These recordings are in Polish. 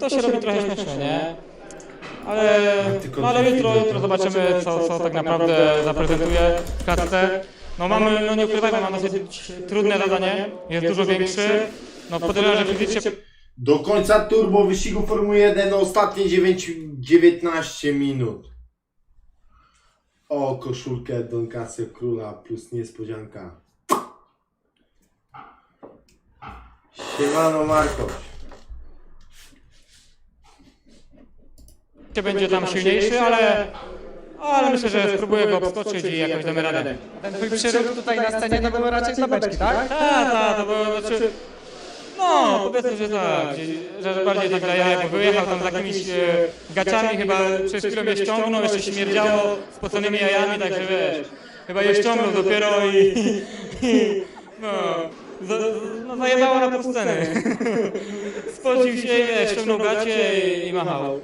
To się robi trochę śmieszne, nie? Ale, Tylko no, ale jutro, jutro zobaczymy, co, co tak naprawdę zaprezentuje w klatce. No mamy, no nie ukrywajmy, mamy dosyć trudne zadanie, jest dużo większy. No podejrzewam, że fizycznie Do końca turbo wyścigu Formuły 1 ostatnie 9, 19 minut. O, koszulkę Don Casio Króla plus niespodzianka. Siemano Markoś. Będzie tam silniejszy, ale, ale myślę, że spróbuję go obskoczyć i jakoś damy radę. Ten twój przyruch tutaj na scenie to były raczej zabeczki, tak? Tak, tak, to było, znaczy, no powiedzmy, że tak, że- że bardziej tak dla jaj, bo wyjechał tam z jakimiś e, gaciami, chyba przez chwilę mnie ściągnął, jeszcze śmierdziało spoconymi jajami, także wiesz, chyba je ściągnął dopiero i, i no, za, no zajebało na pół sceny. Spocił się, wiesz, ściągnął gacie i, i machał.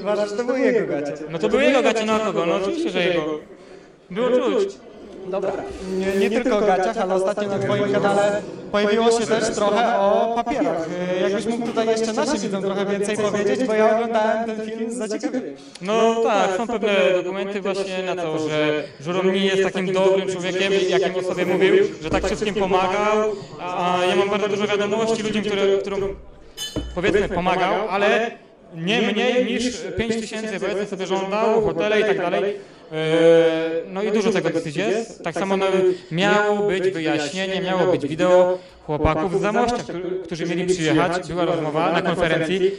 Uważasz, że to były jego gacie. No to były jego gacie na kogo, no oczywiście, że jego. Było czuć. Dobra. Nie, nie tylko o gaciach, ale ostatnio na twoim kanale pojawiło się też trochę o papierach. E, Jakbyś mógł tutaj jeszcze naszym widzom trochę więcej powiedzieć, bo ja oglądałem ten film z zaciekawieniem. No tak, są pewne dokumenty właśnie na to, że Żuron nie jest takim dobrym człowiekiem, jakim o sobie mówił, że tak wszystkim pomagał, a ja mam bardzo dużo wiadomości ludzi, które, którym powiedzmy pomagał, ale nie mniej niż 5 tysięcy powiedzmy sobie żądał, hotele i tak dalej. Eee, No i dużo tego dosyć jest. Tak samo no, miało być wyjaśnienie, miało być wideo chłopaków z Zamościa, którzy- mieli przyjechać. Była rozmowa na konferencji.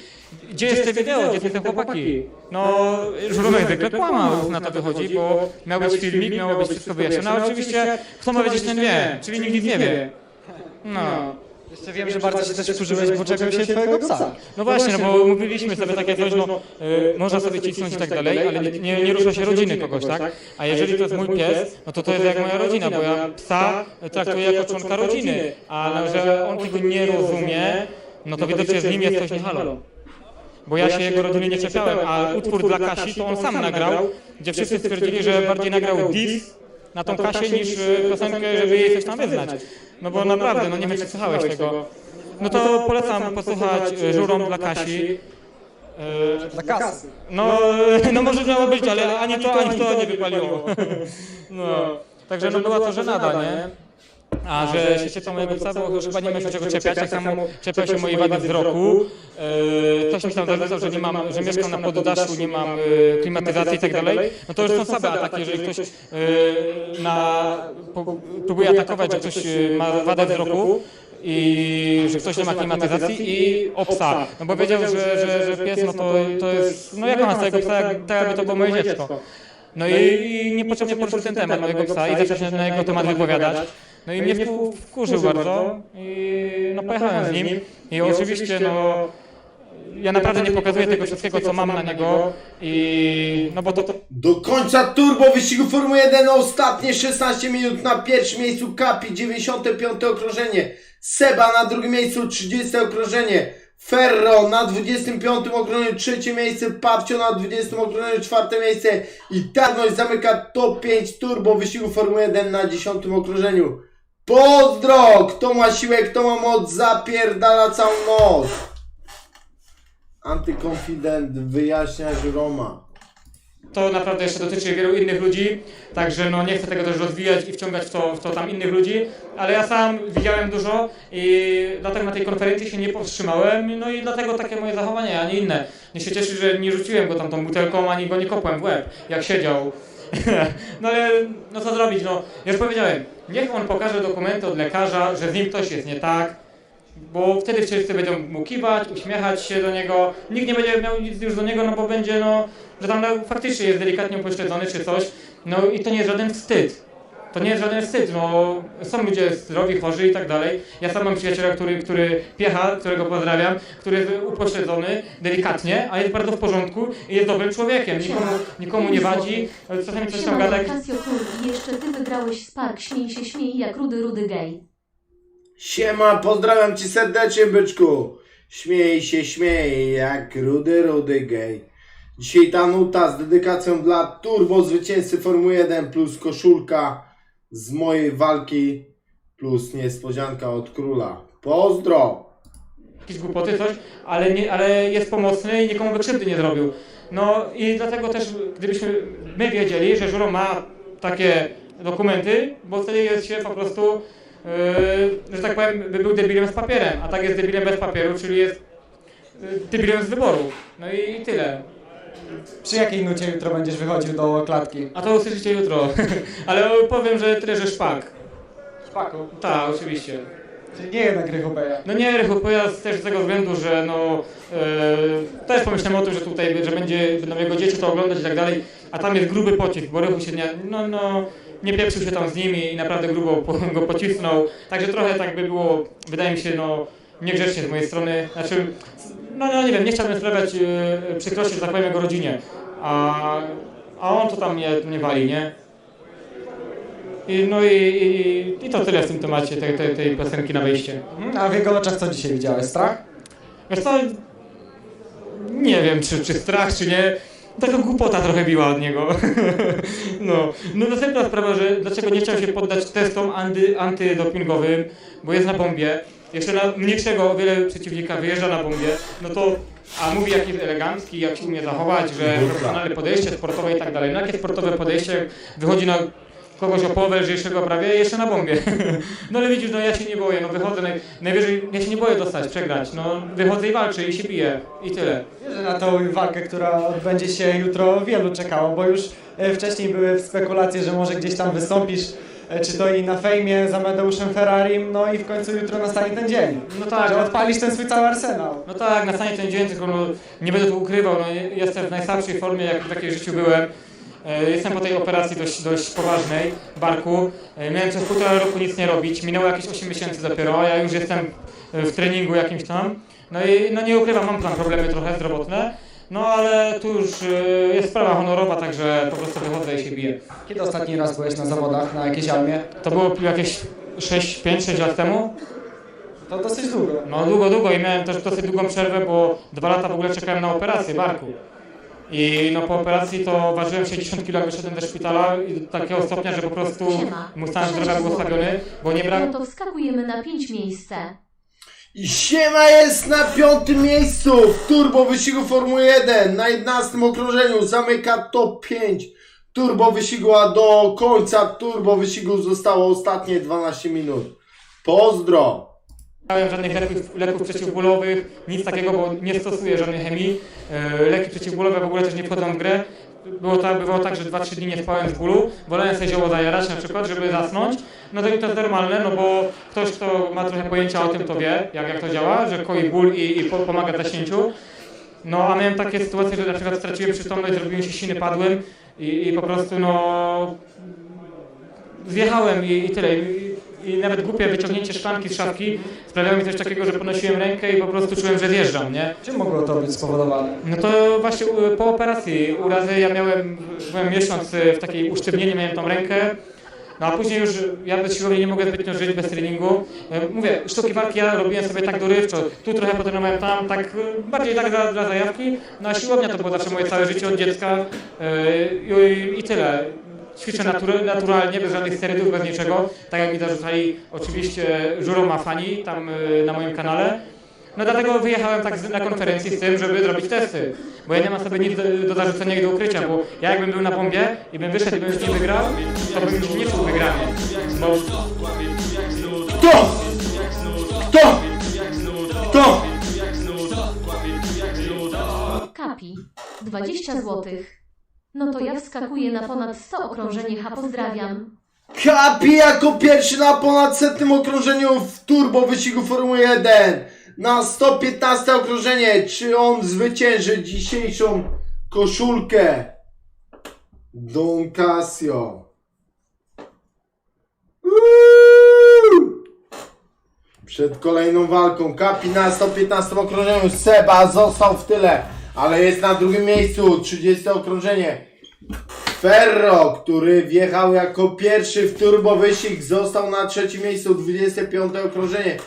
Gdzie jest te wideo, gdzie są te chłopaki? No, Żuromek zwykle kłamał, na to wychodzi, bo miał być filmik, miało być wszystko wyjaśnione. Ale oczywiście, kto ma wiedzieć, ten wie, czyli nikt nic nie wie. No. Jeszcze wiem, że bardzo się też wkurzyłeś, bo czegoś się twojego psa. No właśnie, no bo mówiliśmy sobie takie coś, no y, można sobie cisnąć i tak dalej, ale nie, nie, rusza się rodziny kogoś, tak? A jeżeli to jest mój pies, no to to jest jak moja rodzina, bo ja psa traktuję jako członka rodziny, a no, że on tego nie rozumie, no to widocznie z nim jest coś nie halo. Bo ja się jego rodziny nie czepiałem, a utwór dla Kasi to on sam nagrał, gdzie wszyscy stwierdzili, że bardziej nagrał diss na tą Kasię niż y, piosenkę, żeby jej coś tam wyznać. No bo naprawdę, no nie wiem czy słuchałeś tego. No to polecam posłuchać y, żurom dla Kasi. Dla kasy. No, no może miało być, ale ani to, ani to nie wypaliło. No, także no była to żenada, nie? A że się czepiał mojego psa, bo chyba nie miał się czego czepiać, tak samo czepiał się mojej wady wzroku. E, ktoś mi tam zarzucał, że nie mam, że mieszkam na poddaszu, nie mam e, klimatyzacji i tak dalej. No to już są słabe ataki, jeżeli ktoś e, na, po, próbuje atakować, że ktoś e, ma wadę wzroku i że ktoś nie ma klimatyzacji i o psa. No bo wiedział, że, że, że pies, no to, to jest, no jak ma swojego psa, jak, tak jakby to było moje dziecko. No i, i niepotrzebnie poruszył ten temat mojego psa i zaczął się na jego temat wypowiadać. No i mnie wku- wkurzył bardzo i no pojechałem z nim. i oczywiście no ja naprawdę nie pokazuję tego wszystkiego co mam na niego. i no bo to, to Do końca turbo wyścigu Formuły 1 ostatnie 16 minut na pierwszym miejscu Kapi 95 okrążenie. Seba na drugim miejscu 30 okrążenie. Ferro na 25 okrążeniu trzecie miejsce. Pawcio na 20 okrążeniu czwarte miejsce. I Tarność zamyka top 5 turbo wyścigu Formuły 1 na 10 okrążeniu Pozdro! Kto ma siłę, kto ma moc, zapierdala całą noc! Antykonfident wyjaśnia Roma. to naprawdę jeszcze dotyczy wielu innych ludzi, także no nie chcę tego też rozwijać i wciągać w to, w to tam innych ludzi, ale ja sam widziałem dużo i dlatego na tej konferencji się nie powstrzymałem, no i dlatego takie moje zachowanie, a nie inne. Nie się cieszy, że nie rzuciłem go tam tą butelką, ani go nie kopłem w łeb, jak siedział. No ale no co zrobić, no już powiedziałem, niech on pokaże dokumenty od lekarza, że z nim coś jest nie tak, bo wtedy wszyscy będą mu kiwać, uśmiechać się do niego, nikt nie będzie miał nic już do niego, no bo będzie, no, że tam no, faktycznie jest delikatnie upośledzony czy coś, no i to nie jest żaden wstyd. To nie jest żaden wstyd, no są ludzie zdrowi, chorzy i tak dalej. Ja sam mam przyjaciela, który, który piecha, którego pozdrawiam, który jest upośledzony delikatnie, a jest bardzo w porządku i jest dobrym człowiekiem, nikomu, nikomu nie wadzi, czasami coś tam gada. Król i jeszcze ty wygrałeś Spark, śmiej się, śmiej jak rudy, rudy gej. Siema, pozdrawiam cię serdecznie, byczku. Śmiej się, śmiej, jak rudy, rudy gej. Dzisiaj ta nuta z dedykacją dla turbo zwycięzcy Formuły 1 plus koszulka z mojej walki plus niespodzianka od króla. Pozdro! jakieś głupoty, coś, ale, nie, ale jest pomocny i nikomu by krzywdy nie zrobił. No i dlatego też, gdybyśmy my wiedzieli, że Żuro ma takie dokumenty, bo wtedy jest się po prostu, yy, że tak powiem, by był debilem z papierem, a tak jest debilem bez papieru, czyli jest yy, debilem z wyboru. No i tyle. Przy jakiej nucie jutro będziesz wychodził do klatki? A to usłyszycie jutro. ale powiem, że tyle, że szpak. Szpaku. Tak, oczywiście. Czyli nie jednak Rychupeja. No nie, Rychu pojazd też z tego względu, że no e, też pomyślałem o tym, że tutaj, że będzie, będą jego dzieci to oglądać i tak dalej, a tam jest gruby pocisk, bo Rychu się nie, no, no, nie pieprzył się tam z nimi i naprawdę grubo po, go pocisnął, także trochę tak by było, wydaje mi się, no niegrzecznie z mojej strony, znaczy, no, no nie wiem, nie chciałbym sprawiać e, przykrości, że tak powiem, jego rodzinie, a, a on to tam mnie, mnie wali, nie? I, no i, i, i to tyle w tym temacie tej, tej, tej piosenki na wyjście. Mhm, A w jego oczach co dzisiaj widziałeś? Strach? Wiesz co, nie wiem czy, czy strach, czy nie. Taka głupota trochę biła od niego. No, no następna sprawa, że dlaczego nie chciał się poddać testom anty, antydopingowym, bo jest na bombie. Jeszcze na mniejszego o wiele przeciwnika wyjeżdża na bombie, no to a mówi jak jest elegancki, jak się umie zachować, że profesjonalne podejście sportowe i tak dalej. No jakie sportowe podejście wychodzi na kogoś o połowę lżejszego prawie jeszcze na bombie. No ale widzisz, no ja się nie boję, no wychodzę, naj, najwyżej ja się nie boję dostać, przegrać, no wychodzę i walczę i się biję i tyle. Wierzę na tą walkę, która odbędzie się jutro, wielu czekało, bo już e, wcześniej były spekulacje, że może gdzieś tam wystąpisz, czy to i na fejmie za Medeuszem Ferrarim, no i w końcu jutro nastanie ten dzień. No tak, Że odpalisz ten swój cały arsenał. No tak, nastanie ten dzień, tylko no, nie będę tu ukrywał, no, jestem w najsłabszej formie, jak w takiej życiu byłem. E, Jestem po tej operacji dość, dość poważnej, barku. E, Miałem przez półtora roku nic nie robić, minęło jakieś 8 miesięcy dopiero, a ja już jestem e, w treningu jakimś tam. No i no nie ukrywam, mam tam problemy trochę zdrowotne, no ale tu już e, jest sprawa honorowa, także po prostu wychodzę i się biję. Kiedy ostatni raz byłeś na zawodach, na jakiejś armie? To było jakieś 6, 5-6 lat temu. To dosyć długo. No długo, długo i miałem też dosyć długą przerwę, bo dwa lata w ogóle czekałem na operację barku. I no po operacji to ważyłem 60 kg, jak wyszedłem ze szpitala i do takiego stopnia, że po prostu Siema. mój stan zdrowia był osłabiony, bo nie brak... No to wskakujemy na pięć miejsce. I Siema jest na piątym miejscu w turbo wyścigu Formuły 1 na 11 okrążeniu zamyka top 5 turbo wyścigu, a do końca turbo wyścigu zostało ostatnie 12 minut. Pozdro! Nie miałem żadnych leków, leków przeciwbólowych, nic takiego, bo nie stosuję żadnej chemii. E, Leki przeciwbólowe w ogóle też nie wchodzą w grę. Było tak, bywało tak, że 2-3 dni nie spałem z bólu, wolałem sobie zioło zajarać na przykład, żeby zasnąć. No to i to jest normalne, no bo ktoś, kto ma trochę pojęcia o tym, to wie, jak, jak to działa, że koi ból i, i po- pomaga zaśnięciu. No a miałem takie sytuacje, że na przykład straciłem przytomność, zrobiły się siny, padłem i, i po prostu no zjechałem i, i tyle. I, I nawet głupie wyciągnięcie szklanki z szafki sprawiało mi coś takiego, że podnosiłem rękę i po prostu czułem, że zjeżdżam, nie? Czym mogło to być spowodowane? No to właśnie po operacji urazy ja miałem, byłem miesiąc y, w takiej usztywnieniu, miałem tą rękę. No a później już ja bez siłowni nie mogę zbytnio żyć bez treningu. E, Mówię, sztuki walki ja robiłem sobie tak dorywczo, tu trochę potrenowałem tam, tak y, bardziej tak dla, dla zajawki. No a siłownia to było zawsze moje całe życie od dziecka y, i, i tyle. Ćwiczę natur, naturalnie, bez żadnych sterydów, bez niczego. Tak jak mi zarzucali oczywiście żuroma fani tam y, na moim kanale. No dlatego wyjechałem tak na konferencji z tym, żeby zrobić testy. Bo ja nie mam sobie nic do, do zarzucenia i do ukrycia, bo ja jakbym był na bombie i bym wyszedł i bym już nie wygrał, to bym już nie czuł wygrania. Bo To! To! To! Kapi. 20 zł. No to ja wskakuję na ponad 100 okrążenie, ha pozdrawiam. Kapi jako pierwszy na ponad setnym okrążeniu w turbo wyścigu Formuły 1 na 115 okrążenie. Czy on zwycięży dzisiejszą koszulkę? Don Casio. Przed kolejną walką Kapi na 115 okrążeniu. Seba został w tyle, ale jest na drugim miejscu. 30 okrążenie. Ferro, który wjechał jako pierwszy w turbo wyścig, został na trzecim miejscu, 25 okrążenie.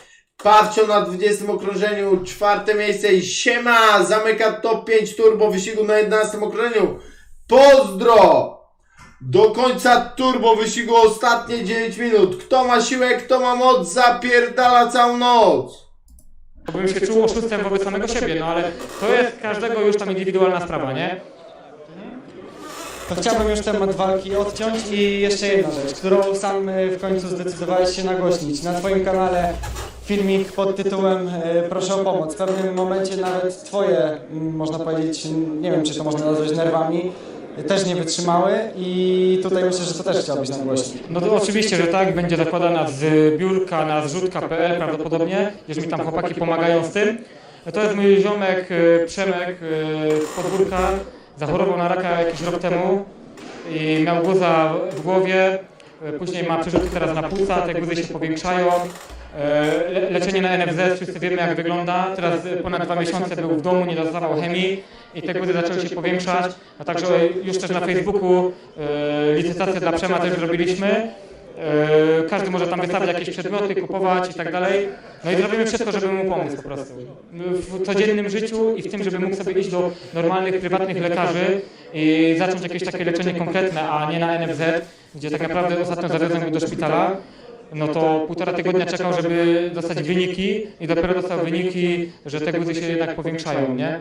Pawcio na 20 okrążeniu, czwarte miejsce i Siema zamyka top 5 turbo wyścigu na 11 okrążeniu. Pozdro! Do końca turbo wyścigu ostatnie 9 minut. Kto ma siłę, kto ma moc, zapierdala całą noc. Bym się czuł oszustem wobec samego siebie, no ale to jest każdego już tam indywidualna sprawa, nie? To chciałbym już temat walki odciąć i jeszcze jedna rzecz, którą sam e, w końcu zdecydowałeś się nagłośnić. Na Twoim kanale filmik pod tytułem e, Proszę o pomoc. W pewnym momencie nawet Twoje, można powiedzieć, nie wiem czy to można nazwać nerwami, też nie wytrzymały i tutaj myślę, że to też chciałbyś nagłośnić. No to oczywiście, że tak, będzie zakładana z biurka na zrzutka.pl prawdopodobnie, jeżeli mi tam chłopaki pomagają z tym. To jest mój ziomek e, Przemek e, z podwórka, zachorował na raka jakiś rok temu i miał guza w głowie, później ma przerzutki teraz na płuca, te guzy się powiększają. E, le- Leczenie na NFZ, wszyscy wiemy jak wygląda. Teraz ponad dwa miesiące był w domu, nie dostawał chemii i te guzy zaczęły się powiększać. A także już też na Facebooku e, licytację dla Przema też zrobiliśmy. E, Każdy może tam wystawiać jakieś przedmioty, kupować i tak dalej. No i zrobimy wszystko, żeby mu pomóc po prostu. W codziennym życiu i w tym, żeby mógł sobie iść do normalnych, prywatnych lekarzy i zacząć jakieś takie leczenie konkretne, a nie na NFZ, gdzie tak naprawdę ostatnio zawiozłem go do szpitala. No to półtora tygodnia czekał, żeby dostać wyniki i dopiero dostał wyniki, że te guzy się jednak powiększają, nie?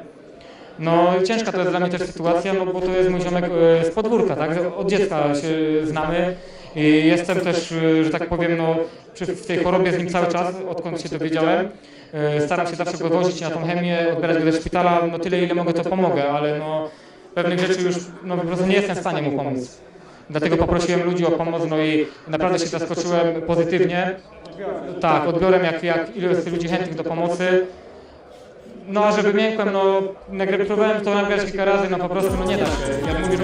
No ciężka to jest dla mnie też sytuacja, no bo to jest mój ziomek e, z podwórka, tak? Od dziecka się znamy i jestem też, e, że tak powiem, no przy, w tej chorobie z nim cały czas, odkąd się dowiedziałem. E, Staram się zawsze go wozić na tą chemię, odbierać go do szpitala, no tyle ile mogę to pomogę, ale no pewnych rzeczy już no po prostu nie jestem w stanie mu pomóc. Dlatego poprosiłem ludzi o pomoc, no i naprawdę się zaskoczyłem pozytywnie. Tak, odbiorem jak, jak ile jest ludzi chętnych do pomocy. No a żeby miękłem, no nagry- próbowałem to nagrać kilka razy, no po prostu no nie da się. Jak mówisz,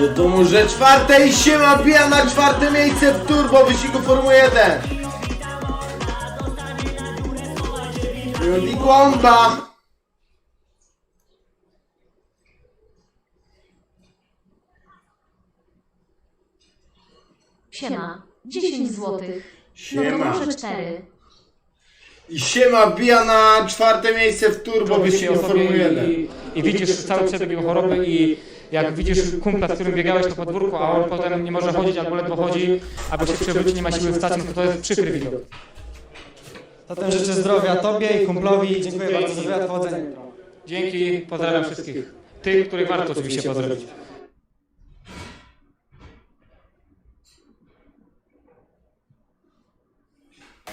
No to może czwarte i siema bija na czwarte miejsce w turbo wyścigu Formuły 1. Rudy Głąba. Siema. 10 złotych. No to Siema. może 4. I siema bija na czwarte miejsce w turbo wyścigu o sobie Formuły 1. i, i widzisz cały przebieg jego choroby i jak widzisz kumpla, z którym biegałeś po podwórku, a on potem nie może chodzić albo ledwo chodzi, albo się przewróci, nie ma siły wstać, no to to jest przykry widok. Zatem życzę zdrowia Tobie i kumplowi i dziękuję bardzo za wywiad. Powodzenia. Dzięki, pozdrawiam wszystkich. Tych, których warto oczywiście pozdrowić.